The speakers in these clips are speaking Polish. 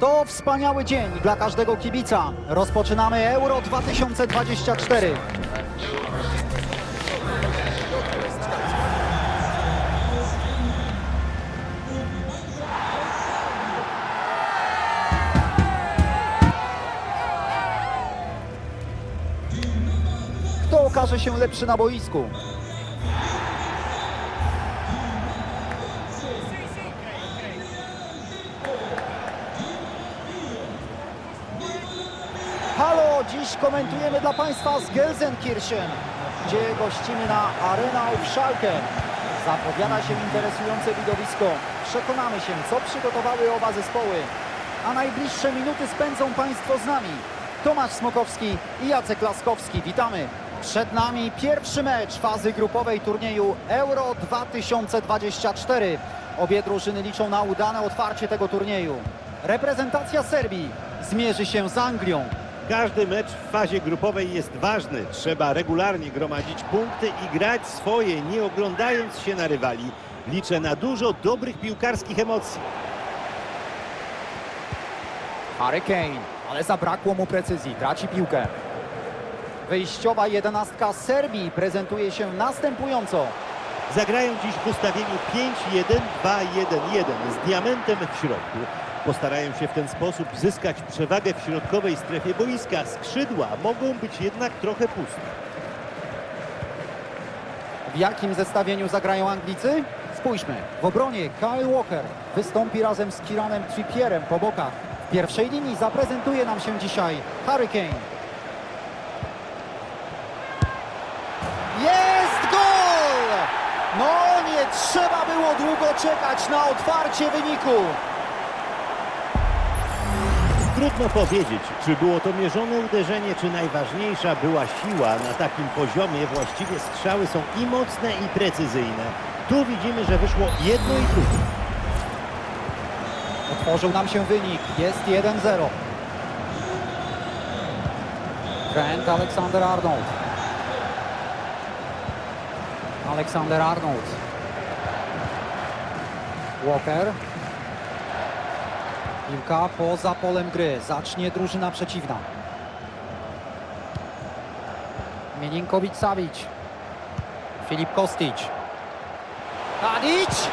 To wspaniały dzień dla każdego kibica. Rozpoczynamy Euro 2024. Kto okaże się lepszy na boisku? Dziś komentujemy dla Państwa z Gelsenkirchen, gdzie gościmy na Arena auf Schalke. Zapowiada się interesujące widowisko. Przekonamy się, co przygotowały oba zespoły. A najbliższe minuty spędzą Państwo z nami. Tomasz Smokowski i Jacek Laskowski. Witamy. Przed nami pierwszy mecz fazy grupowej turnieju Euro 2024. Obie drużyny liczą na udane otwarcie tego turnieju. Reprezentacja Serbii zmierzy się z Anglią. Każdy mecz w fazie grupowej jest ważny. Trzeba regularnie gromadzić punkty i grać swoje, nie oglądając się na rywali. Liczę na dużo dobrych piłkarskich emocji. Harry Kane, ale zabrakło mu precyzji, traci piłkę. Wyjściowa jedenastka Serbii prezentuje się następująco. Zagrają dziś w ustawieniu 5-1-2-1-1 z diamentem w środku. Postarają się w ten sposób zyskać przewagę w środkowej strefie boiska. Skrzydła mogą być jednak trochę puste. W jakim zestawieniu zagrają Anglicy? Spójrzmy. W obronie Kyle Walker wystąpi razem z Kiranem Trippierem po bokach. W pierwszej linii zaprezentuje nam się dzisiaj Harry Kane. Jest gol! No nie trzeba było długo czekać na otwarcie wyniku. Trudno powiedzieć, czy było to mierzone uderzenie, czy najważniejsza była siła. Na takim poziomie właściwie strzały są i mocne, i precyzyjne. Tu widzimy, że wyszło jedno i drugie. Otworzył nam się wynik. Jest 1-0. Trent Alexander-Arnold. Alexander-Arnold. Walker. Piłka poza polem gry. Zacznie drużyna przeciwna. Mielinkowicz-Savic. Filip Kostic. Tadic!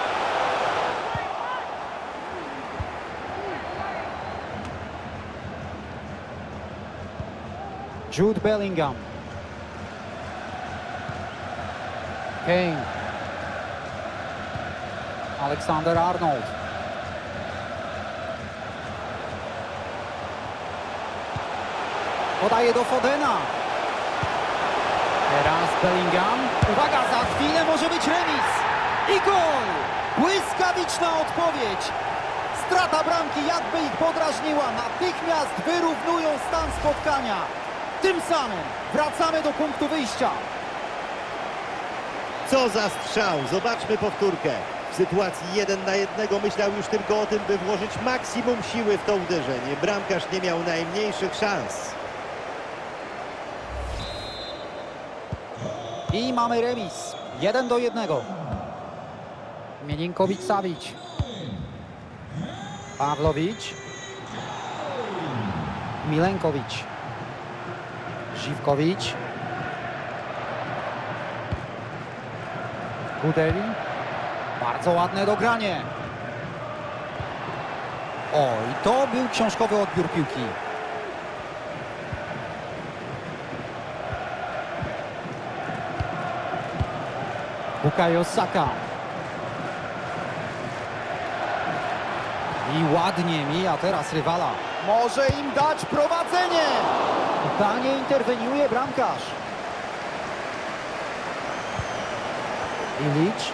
Jude Bellingham. Kane. Alexander Arnold. Podaje do Fodena. Teraz Bellingham. Uwaga, za chwilę może być remis. I gol! Błyskawiczna odpowiedź. Strata bramki jakby ich podrażniła. Natychmiast wyrównują stan spotkania. Tym samym wracamy do punktu wyjścia. Co za strzał! Zobaczmy powtórkę. W sytuacji jeden na jednego myślał już tylko o tym, by włożyć maksimum siły w to uderzenie. Bramkarz nie miał najmniejszych szans. I mamy remis. 1 do 1. Mielinkowicz-Savic. Pawlowicz. Milenkowicz. Żywkowicz. Gudeli. Bardzo ładne dogranie. O, i to był książkowy odbiór piłki. Bukayo Saka. I ładnie mija teraz rywala. Może im dać prowadzenie. Danie interweniuje bramkarz. Ilic.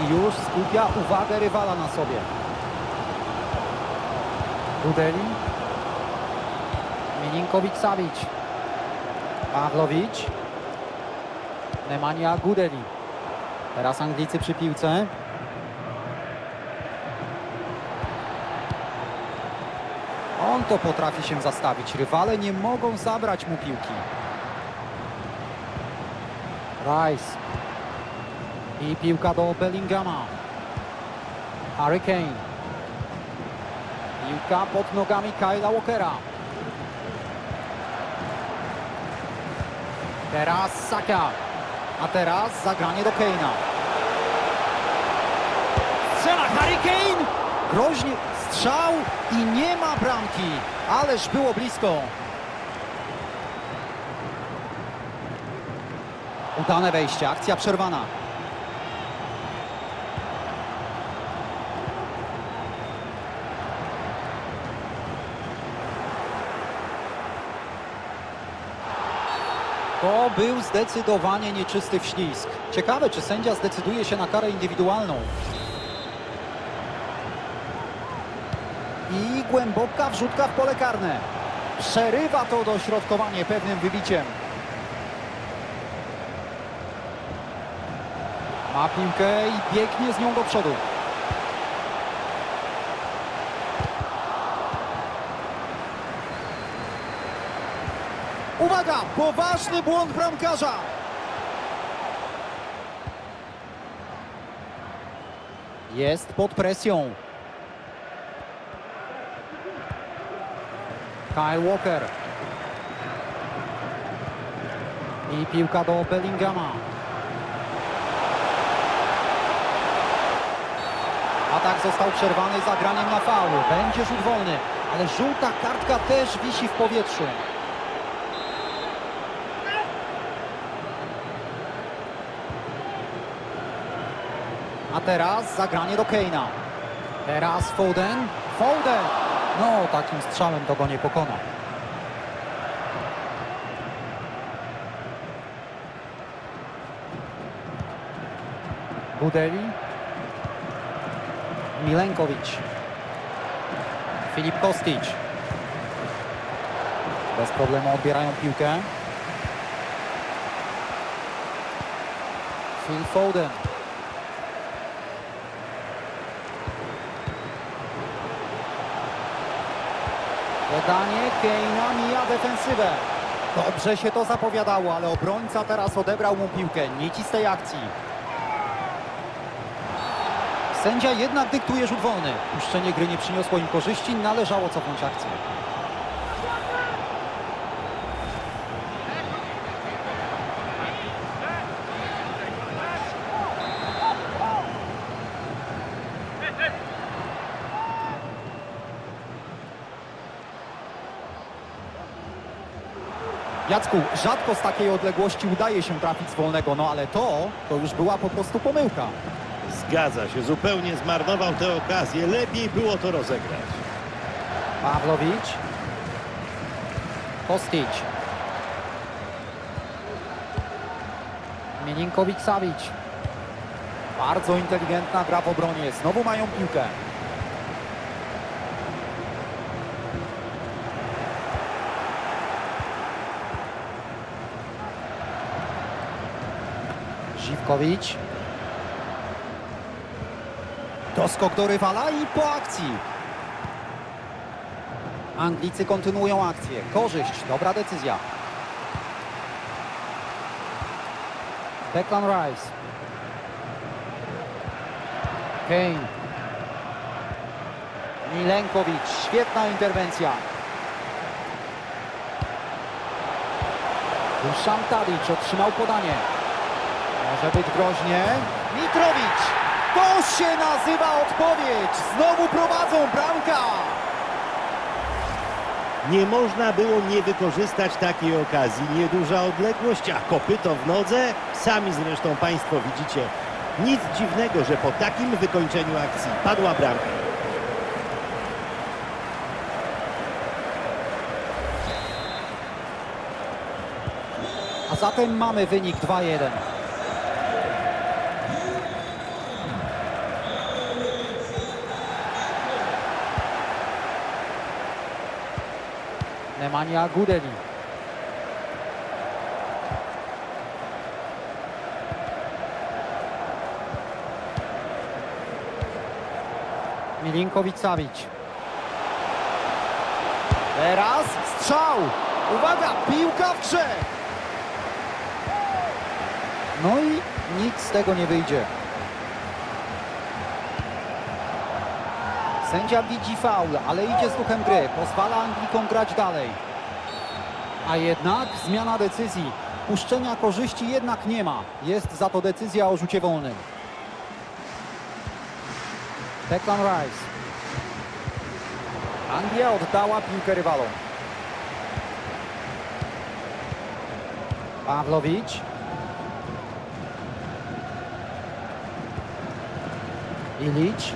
I już skupia uwagę rywala na sobie. Gudeli. Milinkowicz-Savic. Pawlowicz. Nemanja Gudeli. Teraz Anglicy przy piłce. On to potrafi się zastawić. Rywale nie mogą zabrać mu piłki. Rice. I piłka do Bellingama. Harry Kane. Piłka pod nogami Kyla Walkera. Teraz Saka. A teraz zagranie do Keina. Strzela Harry Kane! Groźnie strzał i nie ma bramki. Ależ było blisko. Udane wejście, akcja przerwana. To był zdecydowanie nieczysty wślizg. Ciekawe, czy sędzia zdecyduje się na karę indywidualną. I głęboka wrzutka w pole karne. Przerywa to dośrodkowanie pewnym wybiciem. Ma piłkę i biegnie z nią do przodu. Poważny błąd bramkarza! Jest pod presją. Kyle Walker. I piłka do Bellingama. Atak został przerwany zagraniem na faul. Będzie rzut wolny, ale żółta kartka też wisi w powietrzu. Teraz zagranie do Keina. Teraz Foden. Foden! No, takim strzałem to go nie pokona. Budeli. Milenkowicz. Filip Kostic. Bez problemu odbierają piłkę. Phil Foden. Podanie Keina mija defensywę. Dobrze się to zapowiadało, ale obrońca teraz odebrał mu piłkę. Nici z tej akcji. Sędzia jednak dyktuje rzut wolny. Puszczenie gry nie przyniosło im korzyści, należało cofnąć akcję. Jacku, rzadko z takiej odległości udaje się trafić z wolnego, no ale to, to już była po prostu pomyłka. Zgadza się, zupełnie zmarnował tę okazję. Lepiej było to rozegrać. Pawlowicz. Kostic. Mielinkowicz-Savic. Bardzo inteligentna gra w obronie. Znowu mają piłkę. Żywkowicz. Doskok do rywala i po akcji. Anglicy kontynuują akcję. Korzyść, dobra decyzja. Declan Rice. Kane. Milenkowicz, świetna interwencja. Duszan Tadic otrzymał podanie. Może być groźnie. Mitrowicz. To się nazywa odpowiedź. Znowu prowadzą bramka. Nie można było nie wykorzystać takiej okazji. Nieduża odległość, a kopyto w nodze. Sami zresztą Państwo widzicie. Nic dziwnego, że po takim wykończeniu akcji padła bramka. A zatem mamy wynik 2-1. Nemanja Gudeli. Milinkovic-Savic. Teraz strzał! Uwaga, piłka w grze! No i nic z tego nie wyjdzie. Sędzia widzi faul, ale idzie z duchem gry. Pozwala Anglikom grać dalej. A jednak zmiana decyzji. Puszczenia korzyści jednak nie ma. Jest za to decyzja o rzucie wolnym. Declan Rice. Anglia oddała piłkę rywalom. Pawlowicz. Ilić.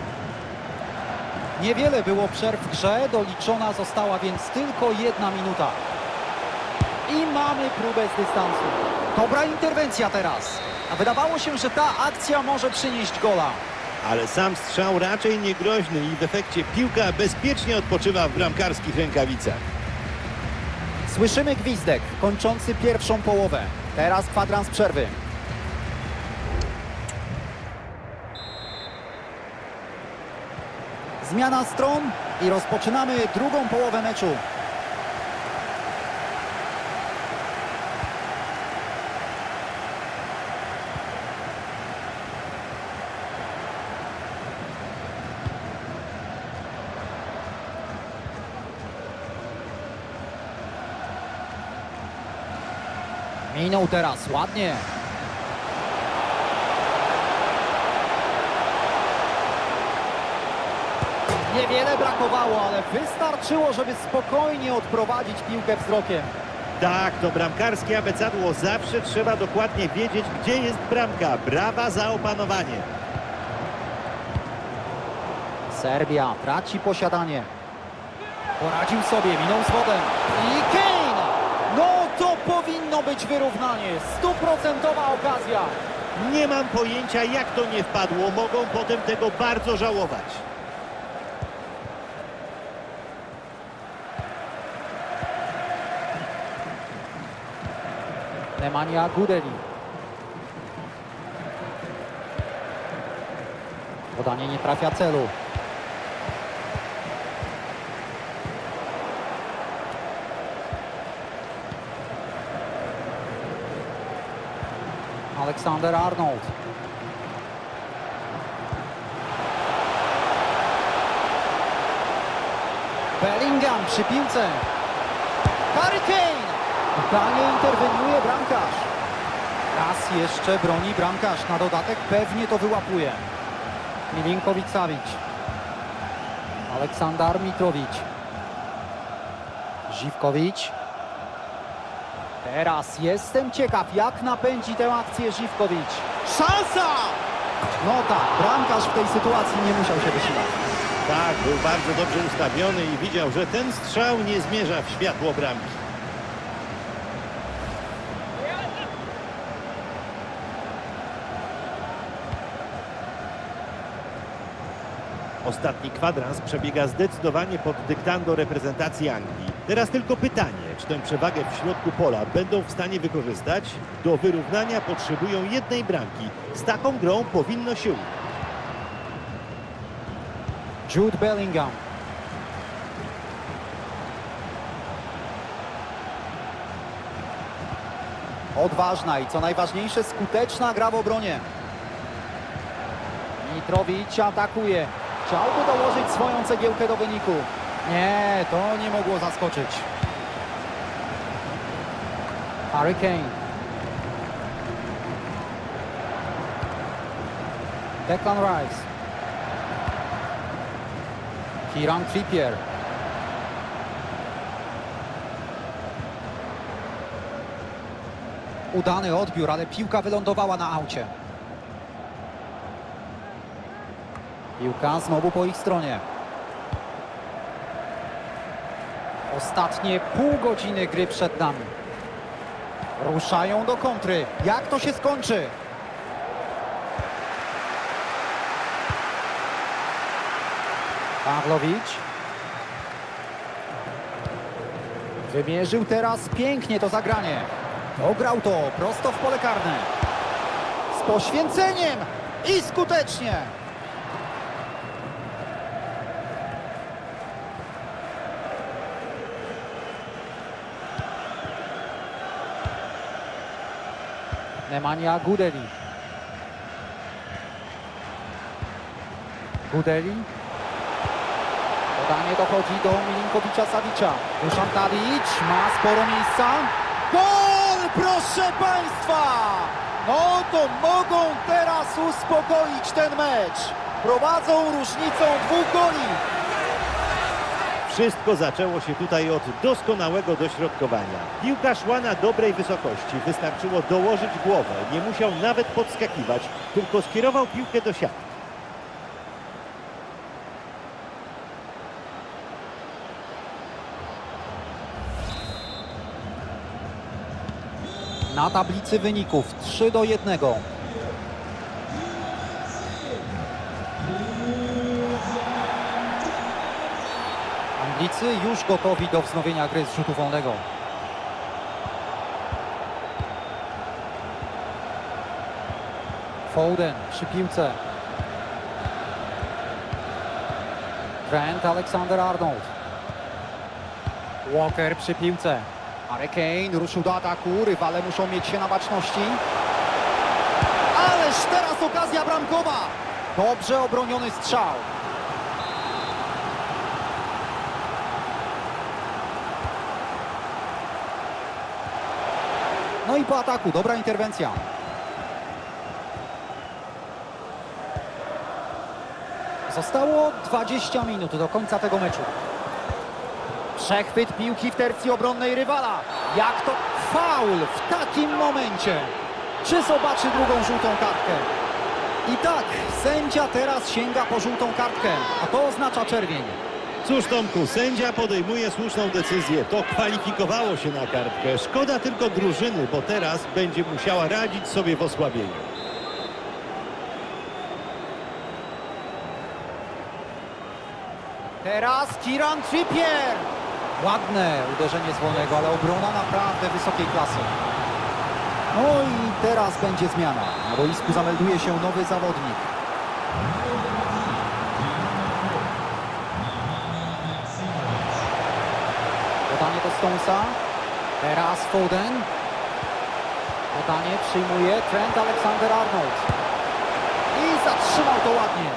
Niewiele było przerw w grze, doliczona została więc tylko jedna minuta. I mamy próbę z dystansu. Dobra interwencja teraz. A wydawało się, że ta akcja może przynieść gola. Ale sam strzał raczej niegroźny i w efekcie piłka bezpiecznie odpoczywa w bramkarskich rękawicach. Słyszymy gwizdek kończący pierwszą połowę. Teraz kwadrans przerwy. Zmiana stron i rozpoczynamy drugą połowę meczu. Minął teraz, ładnie. Niewiele brakowało, ale wystarczyło, żeby spokojnie odprowadzić piłkę wzrokiem. Tak, to bramkarskie abecadło. Zawsze trzeba dokładnie wiedzieć, gdzie jest bramka. Brawa za opanowanie. Serbia traci posiadanie. Poradził sobie, minął z wodem. I Kane! No to powinno być wyrównanie. Stuprocentowa okazja. Nie mam pojęcia, jak to nie wpadło. Mogą potem tego bardzo żałować. Nemanja Gudeli. Podanie nie trafia celu. Aleksander Arnold. Bellingham przy piłce. Harry Kane! Danie interweniuje bramkarz. Raz jeszcze broni bramkarz. Na dodatek pewnie to wyłapuje. Milinkowicz-Savic. Aleksandar Mitrowicz. Żywkowicz. Teraz jestem ciekaw, jak napędzi tę akcję Żywkowicz. Szansa! No tak, bramkarz w tej sytuacji nie musiał się wysilać. Tak, był bardzo dobrze ustawiony i widział, że ten strzał nie zmierza w światło bramki. Ostatni kwadrans przebiega zdecydowanie pod dyktando reprezentacji Anglii. Teraz tylko pytanie, czy tę przewagę w środku pola będą w stanie wykorzystać? Do wyrównania potrzebują jednej bramki. Z taką grą powinno się udać. Jude Bellingham. Odważna i co najważniejsze skuteczna gra w obronie. Mitrowicz atakuje. Chciałby dołożyć swoją cegiełkę do wyniku. Nie, to nie mogło zaskoczyć. Harry Kane. Declan Rice. Kieran Trippier. Udany odbiór, ale piłka wylądowała na aucie. Piłka znowu po ich stronie. Ostatnie pół godziny gry przed nami. Ruszają do kontry. Jak to się skończy? Pawlowicz. Wymierzył teraz pięknie to zagranie. Ograł to prosto w pole karne. Z poświęceniem i skutecznie. Nemanja Gudeli. Gudeli. Podanie dochodzi do Milinkowicza Sawicza. Duszan Tadic ma sporo miejsca. Gol, proszę Państwa! No to mogą teraz uspokoić ten mecz. Prowadzą różnicą dwóch goli. Wszystko zaczęło się tutaj od doskonałego dośrodkowania. Piłka szła na dobrej wysokości. Wystarczyło dołożyć głowę. Nie musiał nawet podskakiwać, tylko skierował piłkę do siatki. Na tablicy wyników 3 do 1. Anglicy już gotowi do wznowienia gry z rzutu wolnego. Foden przy piłce. Trent Alexander-Arnold. Walker przy piłce. Harry Kane ruszył do ataku, rywale muszą mieć się na baczności. Ależ teraz okazja bramkowa! Dobrze obroniony strzał. No i po ataku, dobra interwencja. Zostało 20 minut do końca tego meczu. Przechwyt piłki w tercji obronnej rywala. Jak to faul w takim momencie? Czy zobaczy drugą żółtą kartkę? I tak, sędzia teraz sięga po żółtą kartkę, a to oznacza czerwień. Cóż Tomku, sędzia podejmuje słuszną decyzję. To kwalifikowało się na kartkę. Szkoda tylko drużyny, bo teraz będzie musiała radzić sobie w osłabieniu. Teraz Kiran Trippier. Ładne uderzenie z ale obrona naprawdę wysokiej klasy. No i teraz będzie zmiana. Na boisku zamelduje się nowy zawodnik. Podanie do Stonesa. Teraz Foden. Podanie przyjmuje Trent Alexander-Arnold. I zatrzymał to ładnie.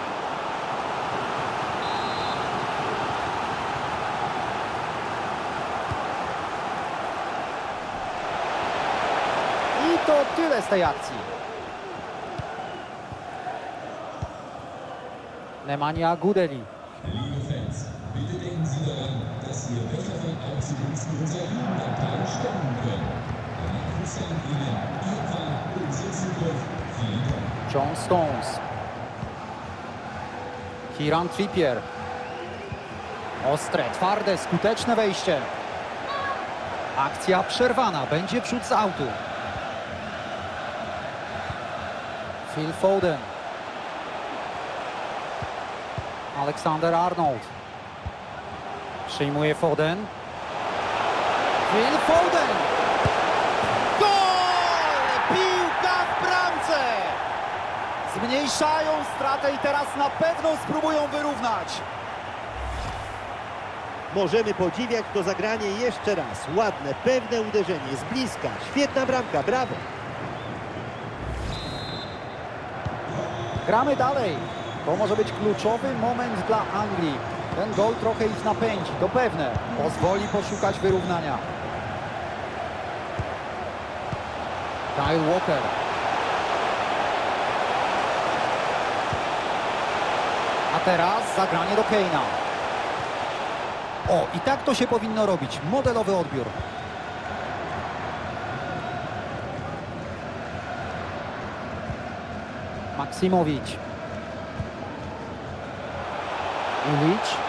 I to tyle z tej akcji. Nemanja Gudeli. Liebe Fans, bitte denken Sie daran, John Stones. Kieran Trippier. Ostre, twarde, skuteczne wejście. Akcja przerwana. Będzie przód z autu. Phil Foden. Alexander Arnold. Przyjmuje Foden. Phil Foden. Gol! Piłka w bramce! Zmniejszają stratę i teraz na pewno spróbują wyrównać. Możemy podziwiać to zagranie jeszcze raz. Ładne, pewne uderzenie z bliska. Świetna bramka, brawo. Gramy dalej. To może być kluczowy moment dla Anglii. Ten gol trochę ich napędzi, to pewne. Pozwoli poszukać wyrównania. Kyle Walker. A teraz zagranie do Keina. O, i tak to się powinno robić. Modelowy odbiór. Maksimowicz. Ilic.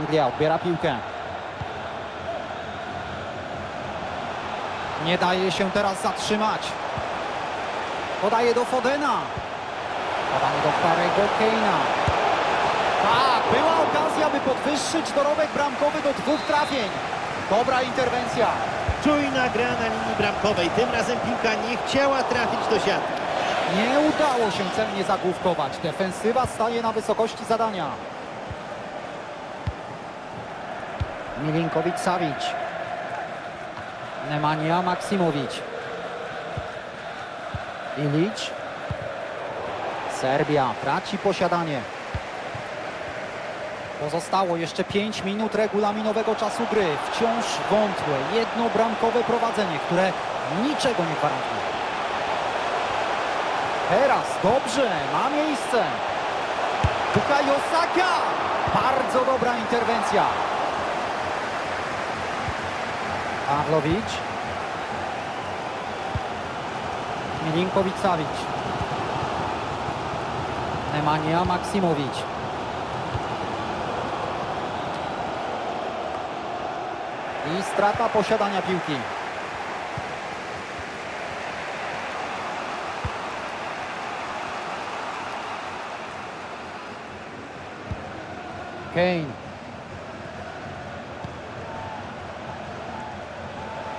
Anglia odbiera piłkę. Nie daje się teraz zatrzymać. Podaje do Fodena. Podanie do Harry'ego Keina. Tak, była okazja, by podwyższyć dorobek bramkowy do dwóch trafień. Dobra interwencja. Czujna gra na linii bramkowej. Tym razem piłka nie chciała trafić do siatki. Nie udało się celnie zagłówkować. Defensywa staje na wysokości zadania. Milinkowicz-Savic. Nemanja Maksimowicz. Ilic. Serbia traci posiadanie. Pozostało jeszcze 5 minut regulaminowego czasu gry. Wciąż wątłe, jednobramkowe prowadzenie, które niczego nie gwarantuje. Teraz dobrze, ma miejsce. Bukayo Saka! Bardzo dobra interwencja. Pawlowicz. Milinkowicz-Savic. Nemanja Maksimowicz. I strata posiadania piłki. Kane.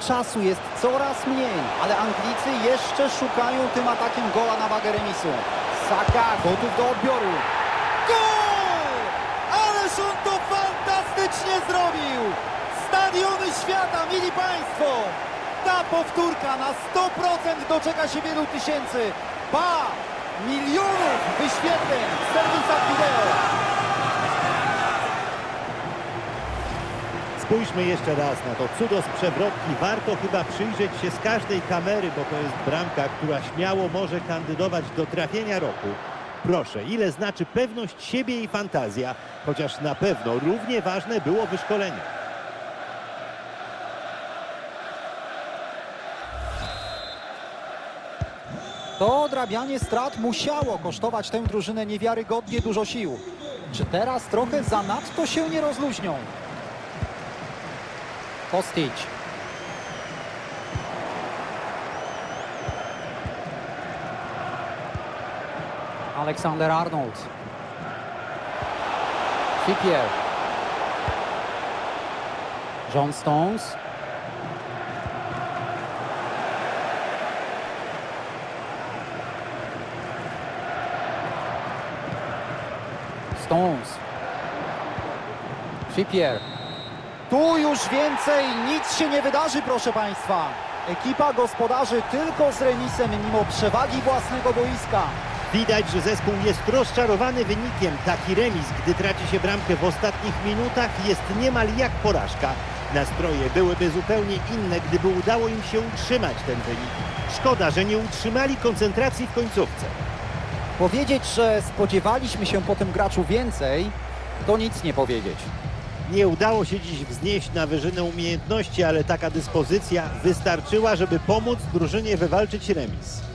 Czasu jest coraz mniej, ale Anglicy jeszcze szukają tym atakiem gola na wagę remisu. Saka gotów do odbioru. Gol! Ależ on to fantastycznie zrobił! Stadiony świata, mili Państwo! Ta powtórka na 100% doczeka się wielu tysięcy, ba! Milionów wyświetleń w serwisach wideo. Spójrzmy jeszcze raz na to cudo z przewrotki. Warto chyba przyjrzeć się z każdej kamery, bo to jest bramka, która śmiało może kandydować do trafienia roku. Proszę, ile znaczy pewność siebie i fantazja, chociaż na pewno równie ważne było wyszkolenie. To odrabianie strat musiało kosztować tę drużynę niewiarygodnie dużo sił. Czy teraz trochę zanadto się nie rozluźnią? Kostić. Aleksander Arnold. Trippier. John Stones. Stones. Trippier. Tu już więcej nic się nie wydarzy, proszę Państwa. Ekipa gospodarzy tylko z remisem mimo przewagi własnego boiska. Widać, że zespół jest rozczarowany wynikiem. Taki remis, gdy traci się bramkę w ostatnich minutach, jest niemal jak porażka. Nastroje byłyby zupełnie inne, gdyby udało im się utrzymać ten wynik. Szkoda, że nie utrzymali koncentracji w końcówce. Powiedzieć, że spodziewaliśmy się po tym graczu więcej, to nic nie powiedzieć. Nie udało się dziś wznieść na wyżynę umiejętności, ale taka dyspozycja wystarczyła, żeby pomóc drużynie wywalczyć remis.